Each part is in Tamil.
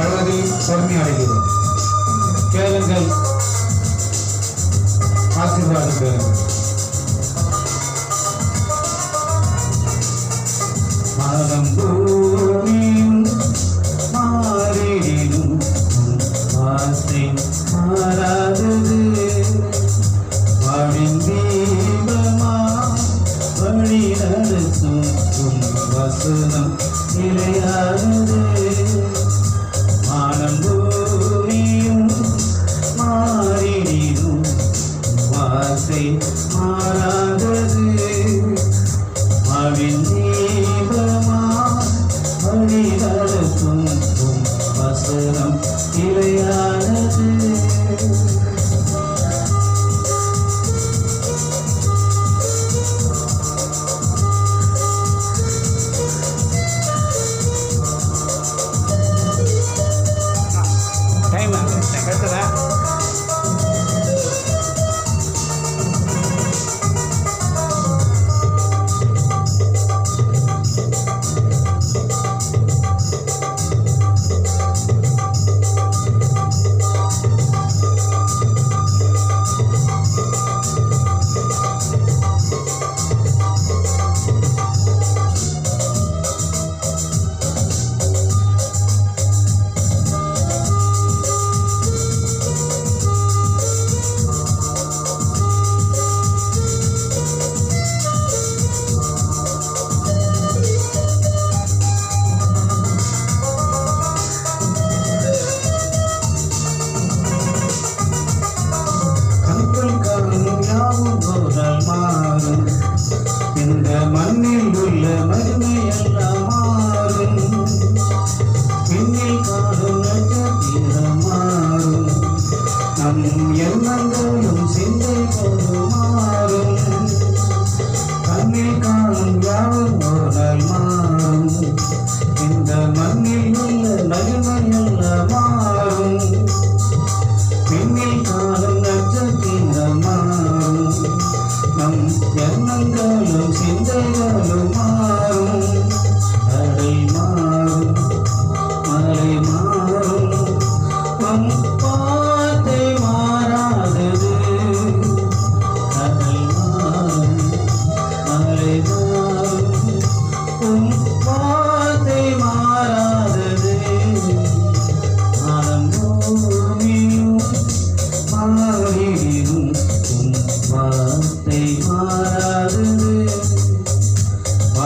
வளர்வதில் பெருமையடைகிறோம் கேளுங்கள். ஆசீர்வாதம் பெறுங்கள் மனம் பூமியும் மாறிடும். ஆசை மாறாதது. இந்த மண்ணில்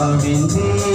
I'm in Bindi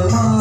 Oh.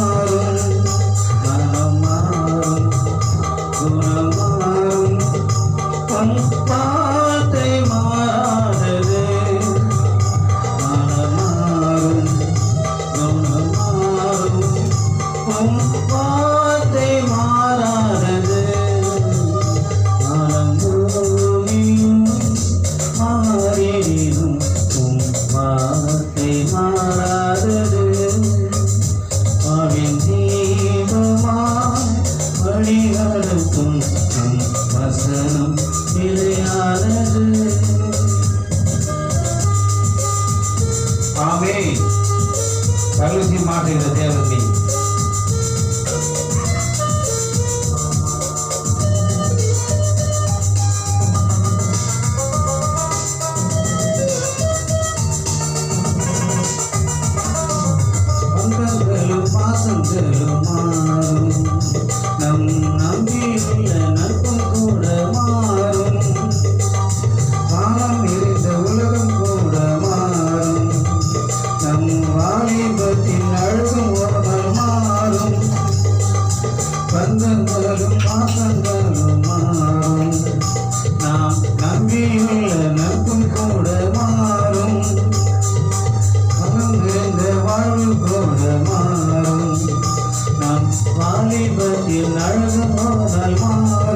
பருவசி மாற்றுகிற தேவதை வரும் பாசம் வரும் நாம் நம்பியுள்ள நட்பும் கூட மாறும் மறந்திருந்த வாழ்வு கூட மாறும் நம் வாலிபத்தில் அழகு போதல் மாறும்